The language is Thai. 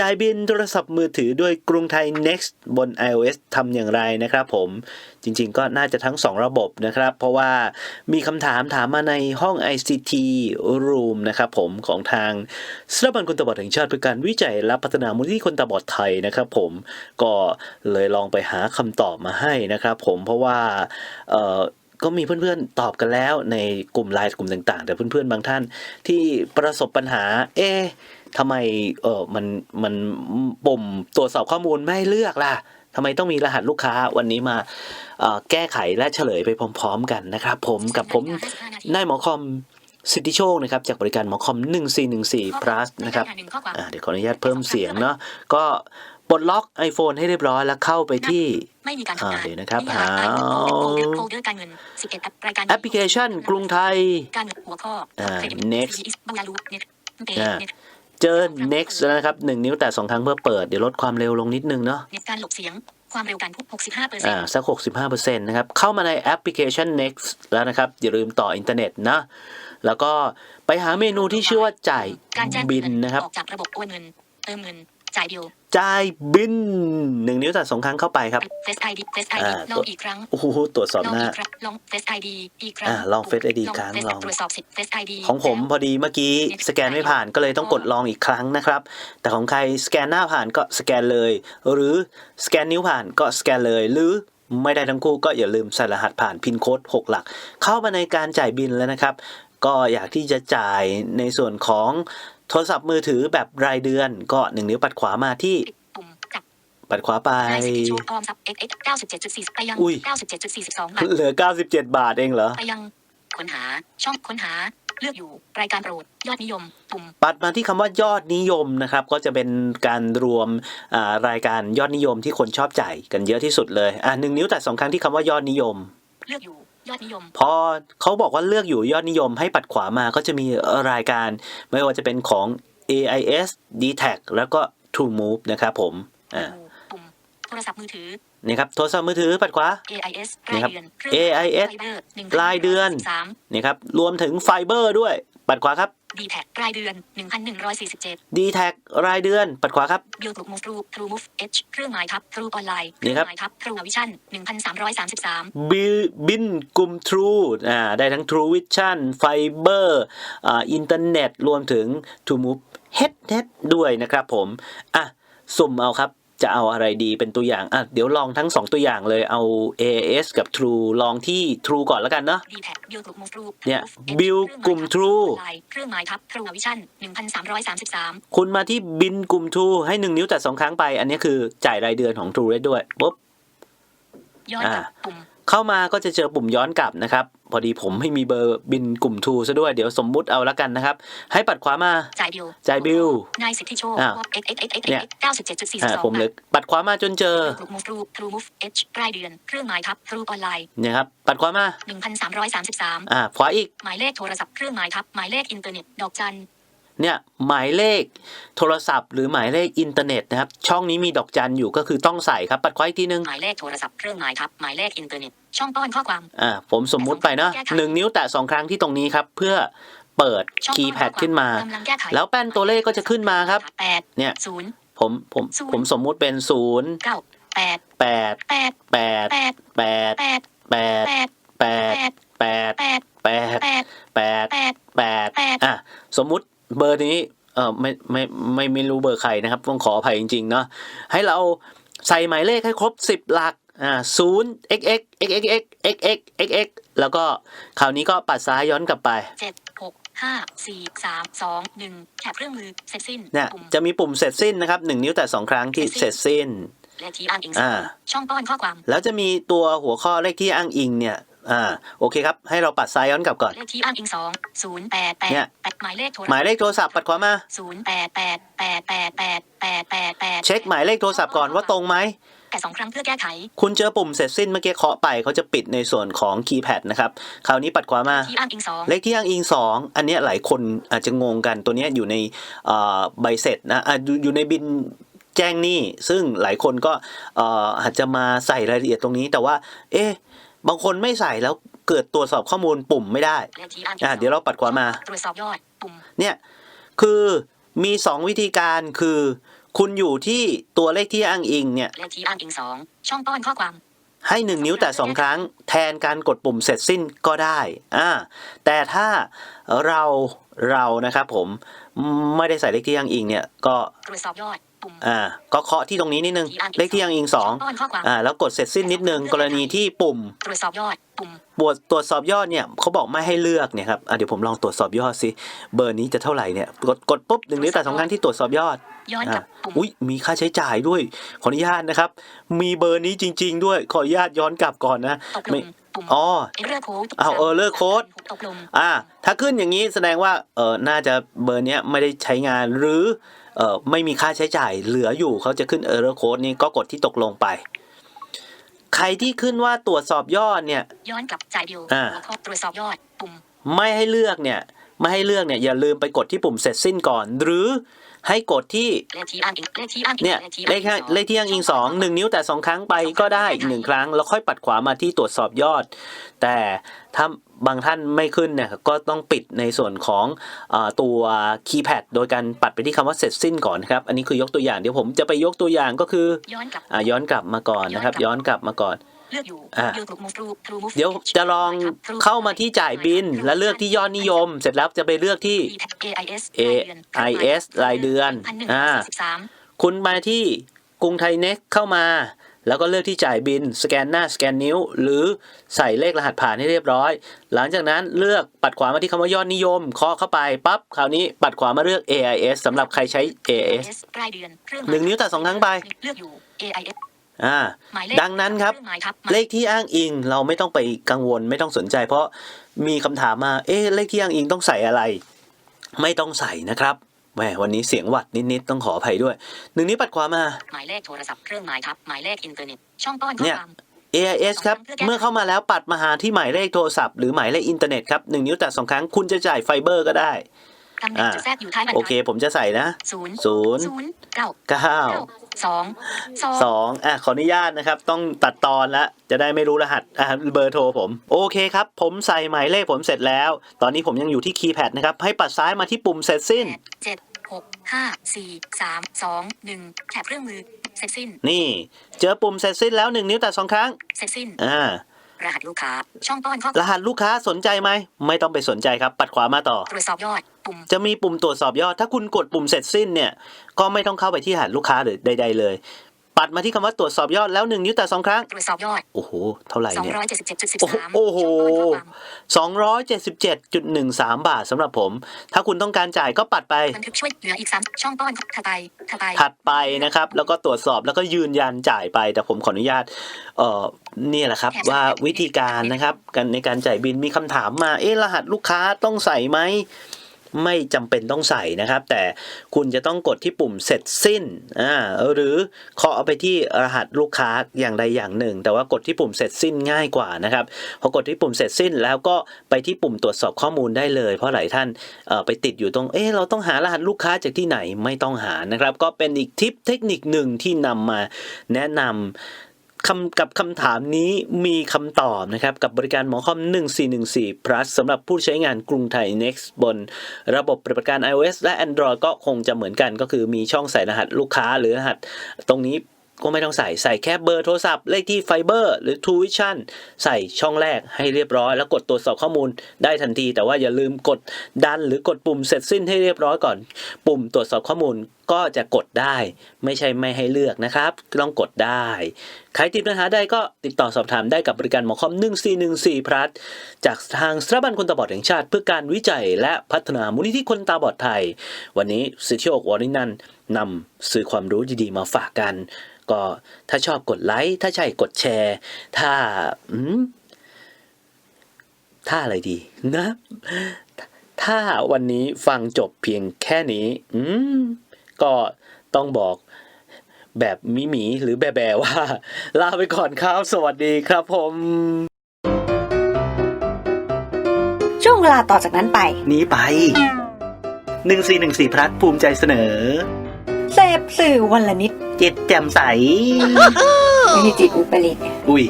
จ่ายบินโทรศัพท์มือถือด้วยกรุงไทย Next บน iOS ทำอย่างไรนะครับผมจริงๆก็น่าจะทั้ง 2 ระบบนะครับ เพราะว่ามีคำถามถามมาในห้อง ICT Room นะครับผมของทางสถาบันคนตาบอดแห่งชาติเพื่อการวิจัยและพัฒนามูลนิธิคนตาบอดไทยนะครับผมก็เลยลองไปหาคำตอบมาให้นะครับผมเพราะว่าก็มีเพื่อนๆตอบกันแล้วในกลุ่มไลน์กลุ่มต่างๆ แต่เพื่อนๆบางท่านที่ประสบปัญหาเอ๊ ทำไมเออมันมันปุ่มตรวจสอบข้อมูลไม่ให้เลือกล่ะทำไมต้องมีรหัสลูกค้าวันนี้มาเอ่อแก้ไขและเฉลยไปพร้อม ๆ กันนะครับ ผมกับผมนายหมอคอมสิทธิโชคนะครับจากบริการหมอคอม 1414 plus นะครับอ่าเดี๋ยวขออนุญาตเพิ่มเสียงเนาะก็ปลดล็อก iPhone ให้เรียบร้อยแล้วเข้าไปที่ไม่มีการอ่าทำงานเดี๋ยวนะครับไม่มีหาโฟลเดอร์การเงิน11แอปรายการแอปพลิเคชันกรุงไทยการเงินหัวข้ออ่าเครดิต next CGS บังยาลูเน็ตเปอ่า เน็ตเจอ next แล้วนะครับหนึ่งนิ้วแต่สองครั้งเพื่อเปิด เดี๋ยวลดความเร็วลงนิดนึงเนาะเน็ตการหลบเสียงความเร็วการพูด65เปอร์เซ็นอ่าต์สัก 65%นะครับ เข้ามาในแอปพลิเคชัน next แล้วนะครับ อย่าลืมต่ออินเทอร์เน็ตนะ แล้วก็ไปหาเมนูที่ชื่อว่าจ่ายการแจ้งบินเงินะครับ ออกจากระบบโอนเงิน เติมเงิน จ่ายบิลจ่ายบินหนึ่งนิ้วแต่สองครั้งเข้าไปครับเฟสไอดีเฟสไอดีอ่าลองอีกครั้งโอ้โหตรวจสอบลองหน้าอีกครั้งลองเฟสไอดีอีกครั้งอ่าลอง Face ID ครั้ง Face ลองตรวจสอบสิทธิ์เฟสไอดีของผมพอดีเมื่อกี้สแกนไม่ผ่านก็เลยต้องกดลองอีกครั้งนะครับ แต่ของใครสแกนหน้าผ่านก็สแกนเลย หรือสแกนนิ้วผ่านก็สแกนเลยหรือไม่ได้ทั้งคู่ก็อย่าลืมใส่รหัสผ่านพินโค้ด6 หลัก เข้ามาในการจ่ายบินแล้วนะครับ ก็อยากที่จะจ่ายในส่วนของ โทรศัพท์มือถือแบบรายเดือนก็หนึ่งนิ้วปัดขวามาที่ปุ่มจับปัดขวาไปนายสิทธิโชคออมทรัพย์ XX 97.4ไปยังอุ้ย97.42บาทเหลือ 97 บาทเองเหรอไปยังค้นหาช่องค้นหาเลือกอยู่รายการโปรดยอดนิยมปุ่มปัดมาที่คำว่ายอดนิยมนะครับ ก็จะเป็นการรวมอ่ารายการยอดนิยมที่คนชอบจ่ายกันเยอะที่สุดเลยอะหนึ่งนิ้วแต่สองครั้งที่คำว่ายอดนิยม เลือกอยู่ ยอดนิยม พอเขาบอกว่าเลือกอยู่ยอดนิยมให้ปัดขวามาก็จะมีรายการ ไม่ว่าจะเป็นของ AIS d t a c แล้วก็ True Move นะครับผมอ่าปุ่มโทรศัพท์มือถือนี่ครับโทรศัพท์มือถือปัดขวา AIS นี่รายครับเดือนเครื่อง AIS ไฟเบอร์หนึ่งรายเดือนสามนี่ครับรวมถึงไฟเบอร์ด้วย ปัดขวาครับดีแท็รายเดือนหนึ่งพันหนึ่งร้อยสี่สิบเจ็ด d t a c รายเดือน ปัดขวาครับบิลกรุ๊ปมูฟทรูทรูมูฟเอชเครื่องหมายทับทรูออนไลน์เคนี่รื่องครับหมายทับทรูวิชั่นหนึ่งพันสามร้อยสามสิบสามบิลบินกลุ่ม True อ่าได้ทั้ง True Vision Fiber อ่าอินเทอร์เน็ตรวมถึง True Move Head Net ด้วยนะครับผม อะ สุ่มเอาครับ จะเอาอะไรดีเป็นตัวอย่างอะเดี๋ยวลองทั้ง 2 ตัวอย่างเลยเอา AAS กับ True ลองที่ True ก่อนแล้วกันเนาะดีแท็บิลกรุ๊ปมูฟทรูเนี่ย Bill กลุ่ม True เครื่องหมายทับทรูวิชั่นหนึ่งพันสามร้อยสามสิบสามคุณมาที่บินกลุ่ม True ให้ 1 นิ้วแต่2ครั้งไป อันนี้คือจ่ายรายเดือนของ True ได้ด้วยปุ๊บย้อนกลับอ่าปุ่มเข้ามาก็จะเจอปุ่มย้อนกลับนะครับ พอดีผมไม่มีเบอร์บินกลุ่ม True ซะด้วยเดี๋ยวสมมุติเอาละกันนะครับ ให้ปัดขวามาจ่ายบิลจ่ายบิลนายสิทธิโชคอ้าว x x x x เนี่ยเก้าสิบเจ็ดจุดสี่สิอ่าบสองผมเลยปัดขวามาจนเจอทรูมูฟทรูทรูมูฟเอชรายเดือนเครื่องหมายทับทรูออนไลน์เนี่ยครับปัดขวามาหนึ่งพันสามร้อยสามสิบสามอ่าขวาอีกหมายเลขโทรศัพท์เครื่องหมายทับหมายเลขอินเทอร์เน็ตดอกจัน เนี่ยหมายเลขโทรศัพท์ หรือหมายเลขอินเทอร์เน็ตนะครับช่องนี้มีดอกจันอยู่ก็คือต้องใส่ครับปัดขวาอีกทีนึงหมายเลขโทรศัพท์เครื่องหมายทับหมายเลขอินเทอร์เน็ตช่องป้อนข้อความอ่าผมสมมุติไปเนาะหนึ่งนิ้วแตะสองครั้งที่ตรงนี้ครับเพื่อเปิดช่องคีย์แพดขึ้นมากำลังแก้ไขแล้วแป้นตัวเลขก็จะขึ้นมาครับแปดเนี่ยศูนย์ผมผมศูนย์ผมสมมุติเป็นศูนย์เก้าแปดแปดแปดแปดแปดแปดแปดแปดแปดแปดแปดแปดแปดแปดแปดแปดแปดแปดแปดอะสมมุติ เบอร์นี้เออไม่ไม่ไม่ไม่รู้เบอร์ใครนะครับต้องขออภัยจริงๆเนาะให้เราใส่หมายเลขให้ครบ 10 หลักอ่าศูนย์ x x x x x x x x x แล้วก็คราวนี้ก็ปัดซ้ายย้อนกลับไปเจ็ดหกห้าสี่สามสองหนึ่งแถบเครื่องมือเสร็จสิ้นเนี่ยปุ่มจะมีปุ่มเสร็จสิ้นนะครับหนึ่งนิ้วแต่สองครั้งที่เสร็จสิ้นเลขที่อ้างอิงอ่าช่องป้อนข้อความ แล้วจะมีตัวหัวข้อเลขที่อ้างอิงเนี่ย อ่าโอเคครับ ให้เราปัดซ้ายย้อนกลับก่อนเลขที่อ้างอิงสองศูนย์แปดแปดเนี่ยแปดหมายเลขโทรหมายเลขโทรศัพท์ปัดขวามาศูนย์แปดแปดแปดแปดแปดแปดแปดแปดเช็คหมายเลขโทรศัพท์ก่อนว่าตรงไหมแต่สองครั้งเพื่อแก้ไข คุณเจอปุ่มเสร็จสิ้นเมื่อกี้เคาะไปเขาจะปิดในส่วนของคีย์แพดนะครับ คราวนี้ปัดขวามา ที่อ้างอิงสองเลขที่อ้างอิงสองอันเนี้ยหลายคนอาจจะงงกันตัวเนี้ยอยู่ในเอ่อใบเสร็จนะอะอยู่อยู่ในบินแจ้งหนี้ซึ่งหลายคนก็เอ่ออาจจะมาใส่รายละเอียดตรงนี้แต่ว่า เอ๊ะ บางคนไม่ใส่แล้วเกิดตรวจสอบข้อมูลปุ่มไม่ได้เลขที่อ้างอิงอะเดี๋ยวเราปัดขวามา ตรวจสอบยอดปุ่ม เนี่ย คือมี2วิธีการคือ คุณอยู่ที่ตัวเลขที่อ้างอิงเนี่ยเลขที่อ้างอิงสองช่องป้อนข้อความ ให้หนึ่งนิ้วแต่สองครั้ง แทนการกดปุ่มเสร็จสิ้นก็ได้ อ่า แต่ถ้าเราเรานะครับผมไม่ได้ใส่เลขที่อ้างอิงเนี่ยก็ตรวจสอบยอด ปุ่ม อ่าก็เคาะที่ตรงนี้นิดนึง เลขที่อ้างอิงสองช่ป้อนข้อความอ่าแล้วกดเสร็จสิ้นนิดนึง กรณีที่ปุ่ม ตรวจสอบยอด ปุ่มบวตรวจสอบยอดเนี่ยเขาบอกไม่ให้เลือกเนี่ยครับอะเดี๋ยวผมลองตรวจสอบยอดสิเบอร์นี้จะเท่าไหร่เนี่ยกดกดปุ๊บหนึ่งนิ้วแต่สองครั้งที่ตรวจสอบยอดย้อนกลับปุ่มอุ้ยมีค่าใช้จ่ายด้วยขออนุญาตนะครับ มีเบอร์นี้จริง ๆ ด้วยขออนุญาตย้อนกลับก่อนนะตกลไม่งปุ่มอ๋อเอเรอร์โค้ดอ้าว error code ตกลงอ่า ถ้าขึ้นอย่างนี้แสดงว่าเออน่าจะเบอร์เนี้ยไม่ได้ใช้งานหรือเออ ไม่มีค่าใช้จ่ายเหลืออยู่เขาจะขึ้น error code นี่ก็กดที่ตกลงไป ใครที่ขึ้นว่าตรวจสอบยอดเนี่ยย้อนกลับจ่ายเดียวอ่าหัวข้อตรวจสอบยอดปุ่มไม่ให้เลือกเนี่ยไม่ให้เลือกเนี่ยอย่าลืมไปกดที่ปุ่มเสร็จสิ้นก่อน หรือ ให้กดที่เลขที่อ้างอิงเลขที่อ้างอิงเนี่ยเลขที่เลขที่ยังอิงสองหนึ่งนิ้วแต่สองครั้งไปก็ได้อีกหนึ่งครั้ง แล้วค่อยปัดขวามาที่ตรวจสอบยอด แต่ถ้าบางท่านไม่ขึ้นเนี่ยก็ต้องปิดในส่วนของเออตัวคีย์แพดโดยการปัดไปที่คำว่าเสร็จสิ้นก่อนครับ อันนี้คือยกตัวอย่างเดี๋ยวผมจะไปยกตัวอย่างก็คือย้อนกลับอะย้อนกลับมาก่อนนะครับ ย้อนกลับมาก่อน เลือกอยู่อ่าเลือก move through through move เดี๋ยวจะลองเข้ามาที่จ่ายบิน และเลือกที่ยอดนิยม เสร็จแล้วจะไปเลือกที่ AIS AIS รายเดือนพันหนึ่งอ่าร้อยสี่สิบสามคุณมาที่กรุงไทยเน็กเข้ามา แล้วก็เลือกที่จ่ายบิน สแกนหน้าสแกนนิ้ว หรือใส่เลขรหัสผ่านให้เรียบร้อย หลังจากนั้นเลือกปัดขวามาที่คำว่ายอดนิยมเคาะเข้าไปปั๊บคราวนี้ปัดขวามาเลือก AIS สำหรับใครใช้ AIS รายเดือนเครื่องหนึ่งนิ้วแต่สองครั้งไป เลือกอยู่ AIS อ่าหมายเลขดังนั้นครับเองหมายทับ เลขที่อ้างอิงเราไม่ต้องไปกังวลไม่ต้องสนใจ เพราะมีคำถามมา เอ๊ะเลขที่อ้างอิงต้องใส่อะไร ไม่ต้องใส่นะครับแหมวันนี้เสียงหวัดนิดๆต้องขออภัยด้วย หนึ่งนิ้วปัดขวามาหมายเลขโทรศัพท์เครื่องหมายทับหมายเลขอินเทอร์เน็ตช่องป้อนข้อเนี่ยความ AIS ครับ เมื่อเข้ามาแล้วปัดมาหาที่หมายเลขโทรศัพท์หรือหมายเลขอินเทอร์เน็ตครับหนึ่งนิ้วแตะสองครั้งคุณจะจ่ายไฟเบอร์ก็ได้ ตำแหน่งจะแทรกอยู่ท้ายบรรทัดโอเคผมจะใส่นะศูนย์ศูนย์ศูนย์เก้าเก้าเก้าสองสองสองอะขออนุญาตนะครับ ต้องตัดตอนละจะได้ไม่รู้รหัสอะเบอร์โทรผม โอเคครับ ผมใส่หมายเลขผมเสร็จแล้ว ตอนนี้ผมยังอยู่ที่คีย์แพดนะครับ ให้ปัดซ้ายมาที่ปุ่มเสร็จสิ้นแปดเจ็ดหกห้าสี่สามสองหนึ่งแถบเครื่องมือเสร็จสิ้น นี่ เจอปุ่มเสร็จสิ้นแล้วหนึ่งนิ้วแต่สองครั้ง เสร็จสิ้นอ่ารหัสลูกค้า ช่องป้อนข้อรหัสลูกค้าสนใจไหม ไม่ต้องไปสนใจครับ ปัดขวามาต่อ ตรวจสอบยอดปุ่ม จะมีปุ่มตรวจสอบยอด ถ้าคุณกดปุ่มเสร็จสิ้นเนี่ย ก็ไม่ต้องเข้าไปที่รหัสลูกค้าหรือใด ๆ เลย ปัดมาที่คำว่าตรวจสอบยอดแล้วหนึ่งนิ้วแต่สองครั้ง ตรวจสอบยอด โอ้โห เท่าไหร่สองเนี่ยร้อยเจ็ดสิบเจ็ดจุดสิบโอ้โหสามโอ้โหช่องป้อนข้อความ277.13บาทสำหรับผม ถ้าคุณต้องการจ่ายก็ปัดไปบันทึกช่วยเหลืออีกสามช่องป้อนถัดไปถัดไปถัดไปนะครับ แล้วก็ตรวจสอบแล้วก็ยืนยันจ่ายไป แต่ผมขออนุญาต เอ่อเนี่ยแหละครับว่าวิธีการนะครับกันในการจ่ายบินมีคำถามมา เอ๊ะรหัสลูกค้าต้องใส่ไหม ไม่จำเป็นต้องใส่นะครับ แต่คุณจะต้องกดที่ปุ่มเสร็จสิ้นอ่าหรือเคาะไปที่รหัสลูกค้าอย่างใดอย่างหนึ่ง แต่ว่ากดที่ปุ่มเสร็จสิ้นง่ายกว่านะครับพอกดที่ปุ่มเสร็จสิ้นแล้วก็ไปที่ปุ่มตรวจสอบข้อมูลได้เลย เพราะหลายท่านเอ่อไปติดอยู่ตรงเอ๊ะเราต้องหารหัสลูกค้าจากที่ไหนไม่ต้องหานะครับ ก็เป็นอีกทิปเทคนิคหนึ่งที่นำมาแนะนำ คำกับคำถามนี้มีคำตอบนะครับ กับบริการหมอคอม 1414 plus สำหรับผู้ใช้งานกรุงไทย Next บนระบบปฏิบัติการ iOS และ Android ก็คงจะเหมือนกันก็คือมีช่องใส่รหัสลูกค้าหรือรหัสตรงนี้ ก็ไม่ต้องใส่ใส่แค่เบอร์โทรศัพท์เลขที่ไฟเบอร์หรือ True Vision ใส่ช่องแรกให้เรียบร้อย แล้วกดตรวจสอบข้อมูลได้ทันที แต่ว่าอย่าลืมกดดันหรือกดปุ่มเสร็จสิ้นให้เรียบร้อยก่อน ปุ่มตรวจสอบข้อมูลก็จะกดได้ ไม่ใช่ไม่ให้เลือกนะครับต้องกดได้ใครติดปัญหาใดก็ติดต่อสอบถามได้กับบริการหมอคอม 1414 พลัสจากทางสถาบันคนตาบอดแห่งชาติ เพื่อการวิจัยและพัฒนามูลนิธิคนตาบอดไทย วันนี้สิทธิโอกวอรินันนำสื่อความรู้ดีๆมาฝากกัน ก็ถ้าชอบกดไลค์ ถ้าใช่กดแชร์ ถ้าอืมถ้าอะไรดีนะ ถ้าวันนี้ฟังจบเพียงแค่นี้ อืมก็ต้องบอกแบบมิหมีหรือแบแบว่า ลาไปก่อนครับ สวัสดีครับผมช่วงเวลาต่อจากนั้นไป นี้ไปหนึ่งสี่หนึ่งสี่พลัดภูมิใจเสนอ เสพสื่อวันละนิด จิตแจ่มใส ไม่ใช่จิตอุปริตอุ้ย